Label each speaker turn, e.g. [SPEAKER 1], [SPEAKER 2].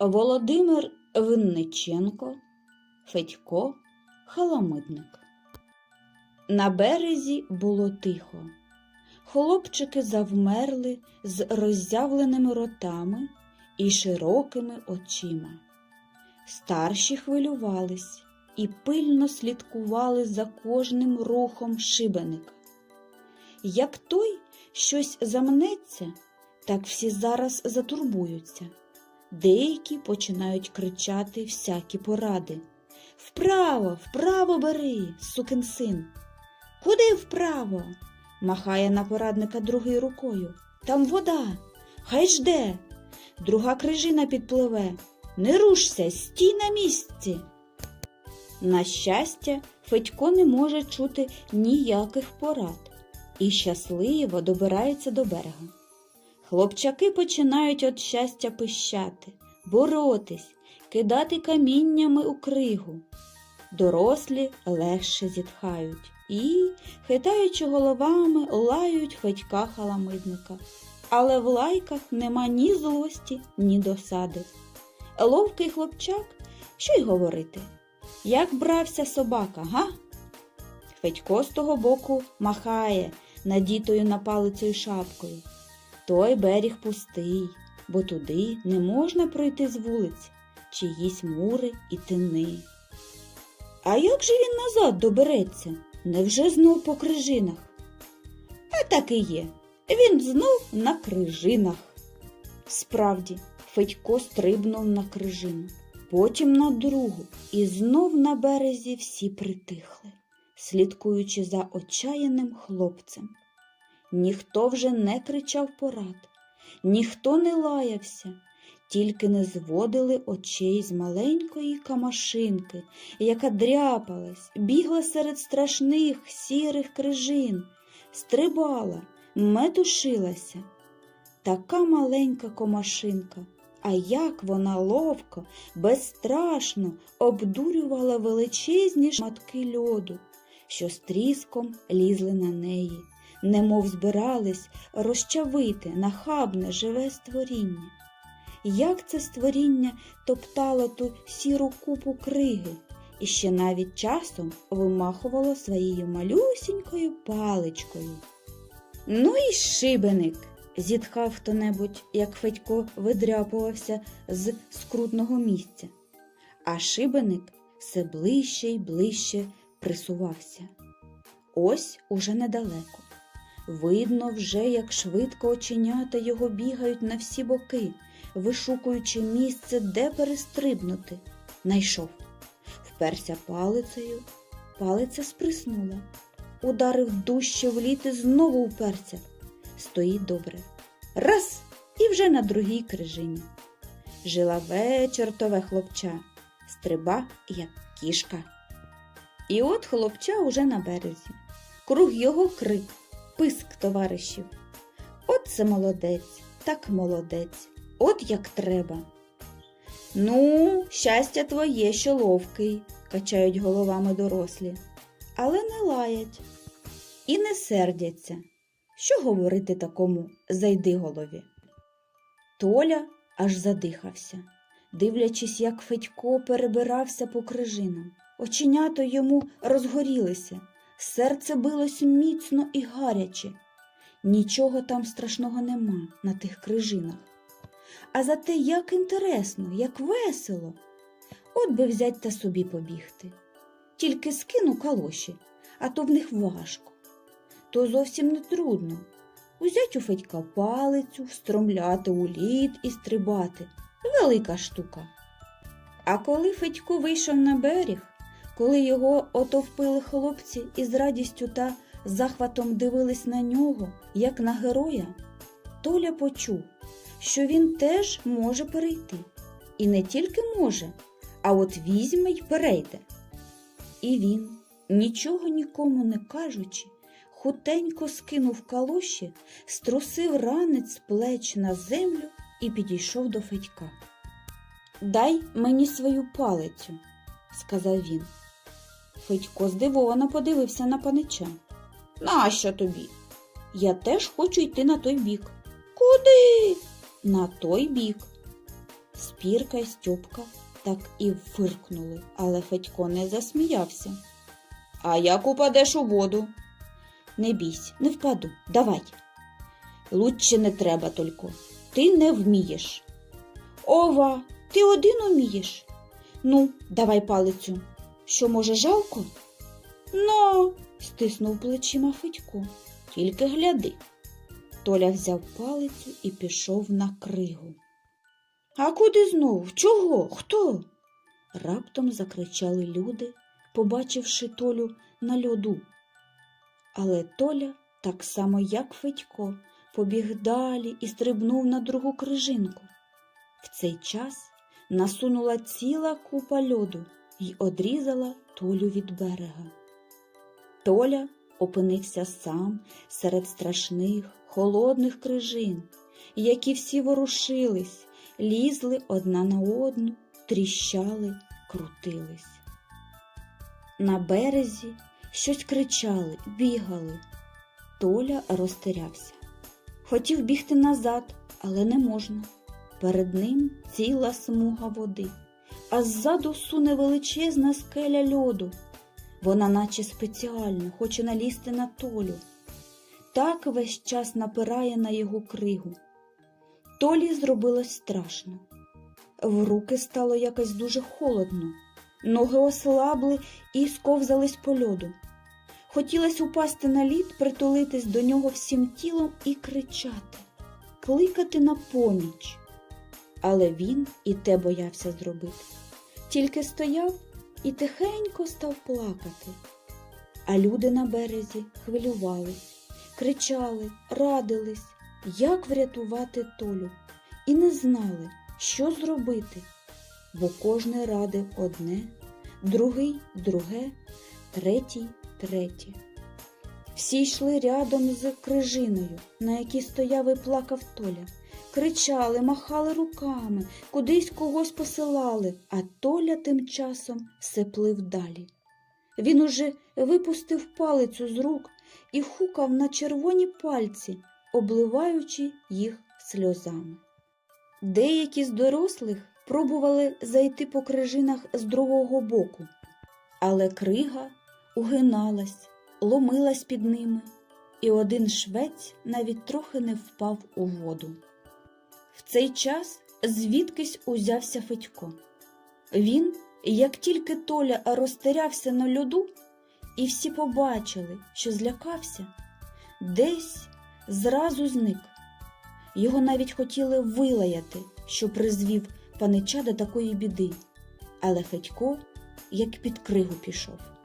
[SPEAKER 1] Володимир Винниченко, Федько, Халамидник. На березі було тихо. Хлопчики завмерли з роззявленими ротами і широкими очима. Старші хвилювались і пильно слідкували за кожним рухом шибеника. Як той щось замнеться, так всі зараз затурбуються. Деякі починають кричати всякі поради. Вправо, вправо бери, сукин син. Куди вправо? махає на порадника другою рукою. Там вода, хай жде. Друга крижина підпливе. Не рушся, стій на місці. На щастя, Федько не може чути ніяких порад і щасливо добирається до берега. Хлопчаки починають від щастя пищати, боротись, кидати каміннями у кригу. Дорослі легше зітхають і, хитаючи головами, лають федька халамидника. Але в лайках нема ні злості, ні досади. Ловкий хлопчак, що й говорити, як брався собака, га? Федько з того боку махає надітою на палицею шапкою. Той берег пустий, бо туди не можна пройти з вулиць чиїсь мури і тини. А як же він назад добереться? Невже знов по крижинах? А так і є. Він знов на крижинах. Справді, Федько стрибнув на крижину, потім на другу, і знов на березі всі притихли, слідкуючи за отчаяним хлопцем ніхто вже не кричав порад, ніхто не лаявся, тільки не зводили очей з маленької камашинки, яка дряпалась, бігла серед страшних сірих крижин, стрибала, метушилася. Така маленька комашинка. А як вона ловко, безстрашно обдурювала величезні шматки льоду, що стріском лізли на неї немов збирались розчавити нахабне живе створіння. Як це створіння топтало ту сіру купу криги і ще навіть часом вимахувало своєю малюсінькою паличкою. Ну і шибеник, зітхав хто небудь, як Федько видряпувався з скрутного місця. А шибеник все ближче й ближче присувався. Ось уже недалеко. Видно вже, як швидко оченята його бігають на всі боки, вишукуючи місце, де перестрибнути. Найшов, вперся палицею, палиця сприснула, ударив дужче в літ і знову уперся. Стоїть добре. Раз і вже на другій крижині. Жилаве чортове хлопча, стриба, як кішка. І от хлопча уже на березі, круг його крик писк товаришів. От це молодець, так молодець, от як треба. Ну, щастя твоє, що ловкий, качають головами дорослі, але не лаять і не сердяться. Що говорити такому зайдиголові? Толя аж задихався, дивлячись, як Федько перебирався по крижинам. Оченята йому розгорілися. Серце билось міцно і гаряче. Нічого там страшного нема на тих крижинах. А за те, як інтересно, як весело. От би взять та собі побігти. Тільки скину калоші, а то в них важко. То зовсім не трудно. Узять у Федька палицю, встромляти у лід і стрибати велика штука. А коли Федько вийшов на берег, коли його отовпили хлопці і з радістю та захватом дивились на нього, як на героя, Толя почув, що він теж може перейти. І не тільки може, а от візьме й перейде. І він, нічого нікому не кажучи, хутенько скинув калоші, струсив ранець плеч на землю і підійшов до Федька. Дай мені свою палицю, сказав він. Федько здивовано подивився на панича. Нащо тобі? Я теж хочу йти на той бік. Куди? На той бік. Спірка і Стьопка так і виркнули, але Федько не засміявся. А як упадеш у воду? Не бійся, не впаду, давай. Лучше не треба тільки. Ти не вмієш. Ова, ти один умієш. Ну, давай палицю що, може, жалко? Ну, стиснув плечима Федько. Тільки гляди. Толя взяв палицю і пішов на кригу. А куди знов? Чого? Хто? Раптом закричали люди, побачивши Толю на льоду. Але Толя, так само, як Федько, побіг далі і стрибнув на другу крижинку. В цей час насунула ціла купа льоду й одрізала Толю від берега. Толя опинився сам серед страшних, холодних крижин, які всі ворушились, лізли одна на одну, тріщали, крутились. На березі щось кричали, бігали. Толя розтерявся. Хотів бігти назад, але не можна. Перед ним ціла смуга води а ззаду суне величезна скеля льоду. Вона, наче спеціально, хоче налізти на толю. Так весь час напирає на його кригу. Толі зробилось страшно. В руки стало якось дуже холодно, ноги ослабли і сковзались по льоду. Хотілося упасти на лід, притулитись до нього всім тілом і кричати, кликати на поміч але він і те боявся зробити. Тільки стояв і тихенько став плакати. А люди на березі хвилювались, кричали, радились, як врятувати Толю, і не знали, що зробити, бо кожен радив одне, другий друге, третій третє. Всі йшли рядом з крижиною, на якій стояв і плакав Толя кричали, махали руками, кудись когось посилали, а Толя тим часом все плив далі. Він уже випустив палицю з рук і хукав на червоні пальці, обливаючи їх сльозами. Деякі з дорослих пробували зайти по крижинах з другого боку, але крига угиналась, ломилась під ними, і один швець навіть трохи не впав у воду. В цей час звідкись узявся Федько. Він, як тільки Толя розтерявся на льоду, і всі побачили, що злякався, десь зразу зник. Його навіть хотіли вилаяти, що призвів панича до такої біди. Але Федько, як під кригу пішов.